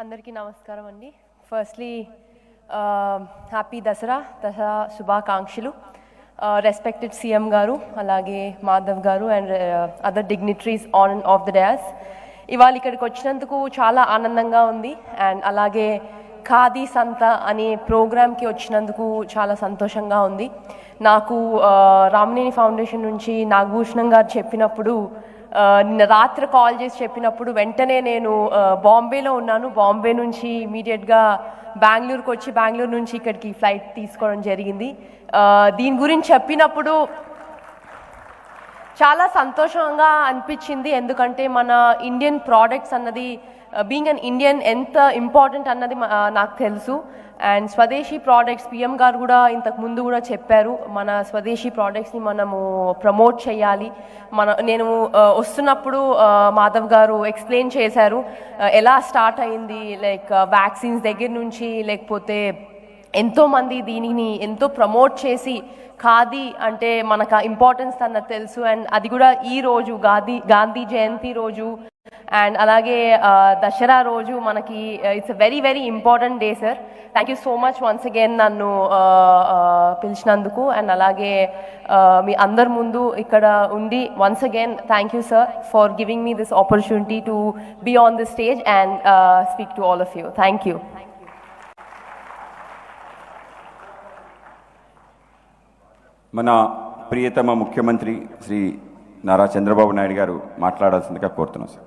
అందరికీ నమస్కారం అండి. ఫస్ట్లీ హ్యాపీ దసరా దసరా శుభాకాంక్షలు రెస్పెక్టెడ్ సీఎం గారు అలాగే మాధవ్ గారు and other dignitaries on and off the dais ఇవాళ ఇక్కడికి వచ్చినందుకు చాలా ఆనందంగా ఉంది. అండ్ అలాగే ఖాదీ సంత అనే ప్రోగ్రామ్కి వచ్చినందుకు చాలా సంతోషంగా ఉంది. నాకు రామనేని ఫౌండేషన్ నుంచి నాగభూషణం గారు చెప్పినప్పుడు నిన్న రాత్రి కాల్ చేసి చెప్పినప్పుడు వెంటనే నేను బాంబేలో ఉన్నాను. బాంబే నుంచి ఇమీడియట్గా బెంగళూరుకి వచ్చి బెంగళూరు నుంచి ఇక్కడికి ఫ్లైట్ తీసుకోవడం జరిగింది. దీని గురించి చెప్పినప్పుడు చాలా సంతోషంగా అనిపించింది. ఎందుకంటే మన ఇండియన్ ప్రోడక్ట్స్ అన్నది బీయింగ్ అన్ ఇండియన్ ఎంత ఇంపార్టెంట్ అన్నది uh, నాకు తెలుసు. అండ్ స్వదేశీ ప్రోడక్ట్స్ పిఎం గారు కూడా ఇంతకు ముందు కూడా చెప్పారు. మన స్వదేశీ ప్రోడక్ట్స్ని మనము ప్రమోట్ చేయాలి. మన నేను uh, వస్తున్నప్పుడు uh, మాధవ్ గారు ఎక్స్ప్లెయిన్ చేశారు ఎలా స్టార్ట్ అయింది లైక్ వ్యాక్సిన్స్ దగ్గర నుంచి లేకపోతే ఎంతోమంది దీనిని ఎంతో ప్రమోట్ చేసి ఖాదీ అంటే మనకు ఇంపార్టెన్స్ అన్నది తెలుసు. అండ్ అది కూడా ఈ రోజు గాంధీ గాంధీ జయంతి రోజు. అండ్ అలాగే దసరా రోజు మనకి it's very very important day sir thank you so much once again నన్ను పిలిచినందుకు. అండ్ అలాగే మీ అందరి ముందు ఇక్కడ ఉండి once again thank you sir for giving me this opportunity to be on this stage and speak to all of you thank you మన ప్రియతమ ముఖ్యమంత్రి శ్రీ నారా చంద్రబాబు నాయుడు గారు మాట్లాడాల్సిందిగా కోరుతున్నాం సార్.